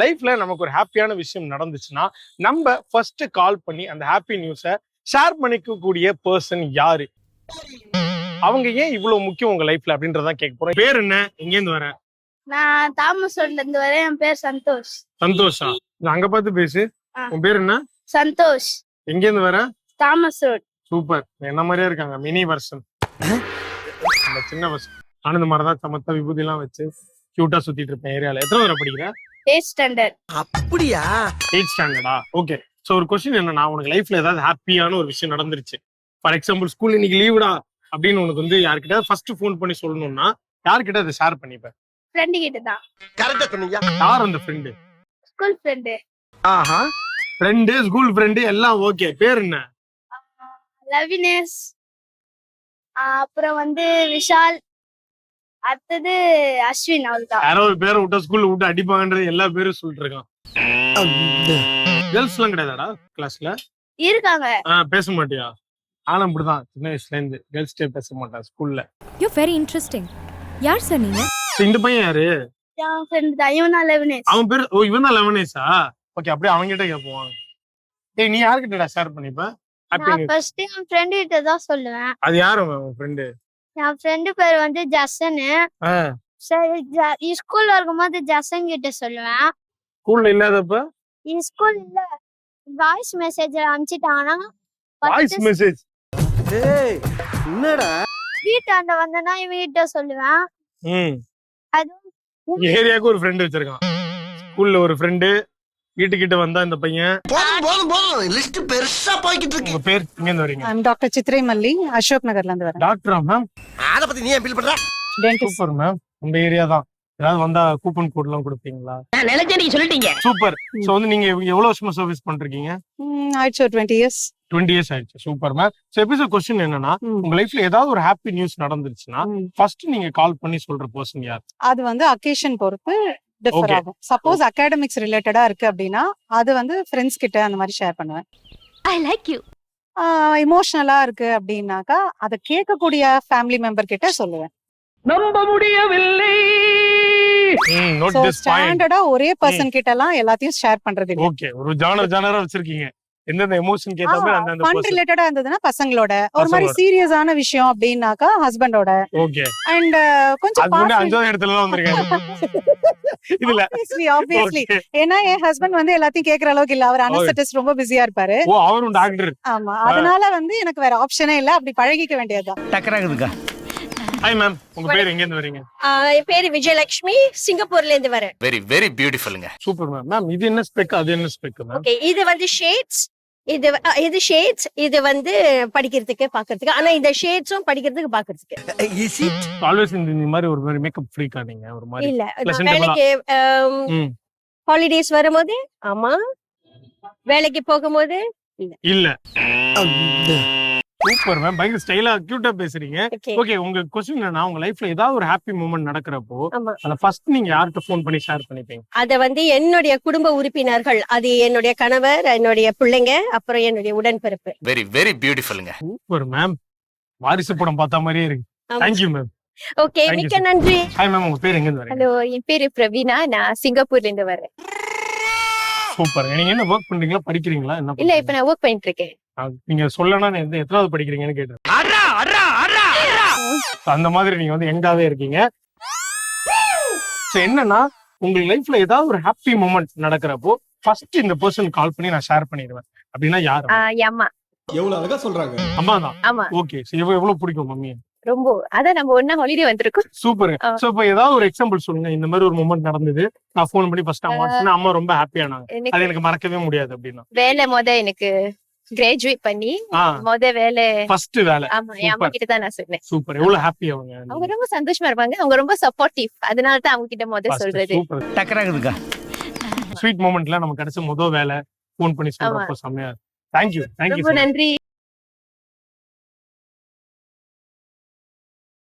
லைஃப்ல நமக்கு ஒரு ஹாப்பியான விஷயம் நடந்துச்சுன்னா நம்ம ஃபர்ஸ்ட் கால் பண்ணி அந்த ஹாப்பி நியூஸை ஷேர் பண்ணிக்கக்கூடிய பர்சன் யாரு? அவங்க ஏன் இவ்வளவு முக்கியம் உங்க லைஃப்ல அப்படின்றதான் கேட்க போறோம். பேர் என்ன? எங்க இருந்து வர? நான் தாமஸ் ரோட்ல இருந்து வரேன். என் பேர் சந்தோஷ். சந்தோஷா? நீ அங்க பார்த்து பேசு. உன் பேர் என்ன? சந்தோஷ். எங்க இருந்து வர? Thomas road super. என்ன மாதிரியே இருக்காங்க? மினி வெர்ஷன் சின்ன வெர்ஷன் ஆனந்த மாதிரி தான் சமத்தா விபூதி எல்லாம் வச்சு கியூட்டா சுத்திட்டு இருப்பேன். ஏரியால. எத்தனை வரை படிக்கிற? எயிட் ஸ்டாண்டர்ட் அப்படியா? எயிட் ஸ்டாண்டர்டா ஓகே ஸோ ஒரு கொஸ்டின் என்னன்னா உனக்கு லைஃப்ல ஏதாவது ஹாப்பியான ஒரு விஷயம் நடந்துருச்சு. ஃபார் எக்ஸாம்பிள் ஸ்கூல் இன்னைக்கு லீவுடா அப்படின்னு உனக்கு வந்து யார்கிட்ட ஃபர்ஸ்ட் ஃபோன் பண்ணி சொல்லணும்னா யார்கிட்ட அதை ஷேர் பண்ணிப்பேன் ஃப்ரெண்டு கிட்ட தான் கரெக்டா சொன்னீங்க. யார் அந்த ஃப்ரெண்டு ஸ்கூல் ஃப்ரெண்டு ஆஹா. ஃப்ரெண்டு ஸ்கூல் ஃப்ரெண்டு எல்லாம் ஓகே பேர் என்ன? லவினேஸ் அப்புறம் வந்து விஷால். அடுத்தது அஸ்வின் அவ்வளவுதான் யாரோ ஒரு பேரை விட்டா ஸ்கூல்ல விட்டு அடிப்பாங்கன்றது எல்லா பேரும் சொல்லிட்டு இருக்கான். கேர்ள்ஸ் எல்லாம் கிடையாதாடா கிளாஸ்ல இருக்காங்க. ஆஹ் பேச மாட்டியா? ஆனா இப்படிதான் சின்ன வயசுல இருந்து. கேர்ள்ஸ் டே பேச மாட்டான் ஸ்கூல்ல யூ வெரி இன்ட்ரெஸ்டிங் யார் சார் நீங்க? இந்த பையன் யாரு? என் ஃப்ரெண்டு தான் இவன் தான் லெவனேஸ் அவன் பேர் ஓ இவன் தான் லெவனேஸா ஓகே அப்படியே அவங்க கிட்ட கேட்போம். ஏய் நீ யார்கிட்டடா ஷேர் பண்ணிப்ப நான் நியூஸ் ஃபர்ஸ்ட் என் ஃப்ரெண்டு கிட்ட தான் சொல்லுவேன். அது யாரு உன் ஃப்ரெண்டு என் ஃப்ரெண்டு பேர் வந்து ஜசனு சரி ஸ்கூல்ல இருக்கும்போது ஜசன் கிட்ட சொல்லுவேன். ஸ்கூல்ல இல்லாதப்ப? ஸ்கூல் இல்ல வாய்ஸ் மெசேஜ் அனுப்பிச்சிட்டாங்கன்னா வாய்ஸ் மெசேஜ் ஏய் என்னடா? வீட்டாண்ட வந்தனா இவன் கிட்ட சொல்லுவேன். ம். அதுவும் ஏரியாவுக்கு ஒரு ஃப்ரெண்டு வச்சிருக்கான். ஸ்கூல்ல ஒரு ஃப்ரெண்டு வீட்டுக்கிட்ட வந்தா இந்த பையன். போதும் போதும் போதும். லிஸ்ட் பெருசா போய்கிட்டு இருக்கு. உங்க பேர் இங்க இருந்து வரீங்க. டாக்டர் சித்ரை மல்லி அசோக் நகர்ல இருந்து வரேன் டாக்டரா மேம் அத பத்தி நீ ஏன் ஃபீல் பண்ற? டென்டிஸ்ட் சூப்பர் மேம் உங்க ஏரியா தான். ஏதாவது வந்தா கூப்பன் கோட் எல்லாம் கொடுப்பீங்களா? நினைச்ச நீங்க சொல்லிட்டீங்க. சூப்பர் சோ வந்து நீங்க எவ்வளவு வருஷமா சர்வீஸ் பண்றீங்க? ஆயிடுச்சு ஒரு டுவெண்ட்டி இயர்ஸ் டுவெண்ட்டி இயர்ஸ் ஆயிடுச்சு. Super ma'am so episode question என்னன்னா. உங்க லைஃப்ல ஏதாவது ஒரு ஹாப்பி நியூஸ் நடந்துருச்சுன்னா ஃபர்ஸ்ட் நீங்க கால் பண்ணி சொல்ற பர்சன் யார்? அது வந்து அக்கேஷன் பொறுத்து டிஃபர். ஆகும். சப்போஸ் அகாடமிக்ஸ் ரிலேட்டடா இருக்கு அப்படின்னா அது வந்து ஃப்ரெண்ட்ஸ் கிட்ட அந்த மாதிரி ஷேர் பண்ணுவேன். ஐ லைக் யூ இமோஷனலா இருக்கு அப்படின்னாக்கா அதை கேட்கக்கூடிய ஃபேமிலி மெம்பர் கிட்ட சொல்லுவேன். நம்ப முடியவில்லை. ஸ்டாண்டர்டா ஒரே பர்சன் கிட்ட எல்லாம் எல்லாத்தையும் ஷேர் பண்றது இல்ல. ஓகே ஒரு ஜானர் ஜானரா வச்சிருக்கீங்க. எந்தெந்த எமோஷன் ஏத்த மாதிரி அந்த அந்த ஃபன் ரிலேட்டடா இருந்ததுன்னா பசங்களோட. ஒரு மாதிரி. சீரியஸான விஷயம் அப்படின்னாக்கா ஹஸ்பண்டோட ஓகே அண்ட் கொஞ்சம் அஞ்சாவது இடத்துல தான் வந்திருக்காங்க. ஏன்னா என் ஹஸ்பண்ட் வந்து எல்லாத்தையும் கேக்குற அளவுக்கு இல்ல. அவர் அனஸ்தட்டிஸ்ட் ரொம்ப பிஸியா இருப்பாரு. ஓ அவரும் டாக்டர் ஆமா. அதனால வந்து எனக்கு வேற ஆப்ஷனே இல்ல. அப்படி பழகிக்க வேண்டியதுதான். டக்கராகுதுக்கா. ஹாய் மேம் உங்க பேர் எங்க இருந்து வரீங்க? என் பேரு விஜயலட்சுமி சிங்கப்பூர்ல இருந்து வரேன். வெரி வெரி பியூட்டிஃபுல்லுங்க சூப்பர் மேம் மேம் இது என்ன ஸ்பெக் அது என்ன ஸ்பெக் மேம் ஓகே இது வந்து ஷேட்ஸ் இது இது ஷேட்ஸ் இது வந்து படிக்கிறதுக்கு பாக்குறதுக்கு. ஆனா இந்த ஷேட்ஸும் படிக்கிறதுக்கு பாக்குறதுக்கு. இஸ் இட் ஆல்வேஸ் இந்த மாதிரி ஒரு மாதிரி மேக்கப் ஃப்ரீக்கா நீங்க ஒரு மாதிரி. இல்ல. வேலைக்கு. ஹாலிடேஸ் வரும்போது ஆமா. வேலைக்கு போகும்போது இல்ல. சூப்பர் மேம் பயங்கர ஸ்டைலா கியூட்டா பேசுறீங்க. ஓகே உங்க கொஸ்டின் என்னன்னா உங்க லைஃப்ல ஏதாவது ஒரு ஹாப்பி மூமெண்ட் நடக்கிறப்போ அத ஃபர்ஸ்ட் நீங்க யார்கிட்ட ஃபோன் பண்ணி ஷேர் பண்ணிப்பீங்க? அத வந்து என்னுடைய குடும்ப உறுப்பினர்கள் அது என்னுடைய கணவர் என்னுடைய பிள்ளைங்க அப்புறம் என்னுடைய உடன்பிறப்பு. வெரி வெரி பியூட்டிஃபுல்லுங்க சூப்பர் மேம் வாரிசு படம் பார்த்த மாதிரியே இருக்கு. தேங்க்யூ மேம் ஓகே மிக்க. நன்றி. ஹாய் மேம் உங்க பேர் எங்க இருந்து வரீங்க? ஹலோ என் பேரு பிரவீனா. நான் சிங்கப்பூர்ல இருந்து வரேன். சூப்பர் நீங்க என்ன ஒர்க் பண்றீங்களா? படிக்கிறீங்களா? என்ன இல்ல? இப்ப நான் ஒர்க் பண்ணிட்டு இருக்கேன். நீங்க சொல்லனா நான் எந்த- எத்தனாவது படிக்கிறீங்கன்னு கேட்டேன். அட்ரா அட்ரா அட்ரா So, அந்த மாதிரி நீங்க வந்து எங்காவே இருக்கீங்க. So, என்னன்னா உங்க லைஃப்ல ஏதாவது ஒரு ஹாப்பி மூமெண்ட் நடக்கிறப்போ ஃபர்ஸ்ட் இந்த பர்சன் கால் பண்ணி நான் ஷேர் பண்ணிடுவேன். அப்படின்னா யார்? அம்மா. எவ்வளவு அழகா சொல்றாங்க. அம்மா தான்? ஆமா. ஓகே எவ்வளவு எவ்வளவு பிடிக்கும் மம்மி? ரொம்ப அதான் நம்ம ஒன்னா ஹாலிடே வந்திருக்கோம். சூப்பர். சோ இப்போ ஏதாவது ஒரு எக்ஸாம்பிள் சொல்லுங்க. இந்த மாதிரி ஒரு மூமெண்ட் நடந்தது. நான் ஃபோன் பண்ணி ஃபர்ஸ்ட் அம்மா சொன்னேன் அம்மா ரொம்ப ஹாப்பியானாங்க அது எனக்கு எனக்கு மறக்கவே முடியாது அப்படின்னா. வேலை மொத எனக்கு கிராஜுவேட் பண்ணி மொத வேலை. ஃபர்ஸ்ட் வேலை. ஆமா என் அம்மா Super. கிட்ட தான் நான் சொன்னேன். சூப்பர் எவ்வளவு ஹாப்பி அவங்க. அவங்க ரொம்ப சந்தோஷமா இருப்பாங்க. அவங்க ரொம்ப சப்போர்ட்டிவ் அதனால தான் அவங்க கிட்ட மொத சொல்றது. சூப்பர் டக்கராகுதுக்கா. ஸ்வீட் மூமெண்ட்ல நமக்கு கிடைச்ச முதல் வேலை ஃபோன் பண்ணி சொல்றப்போ செம்மையா தேங்க்யூ ரொம்ப தேங்க்யூ நன்றி.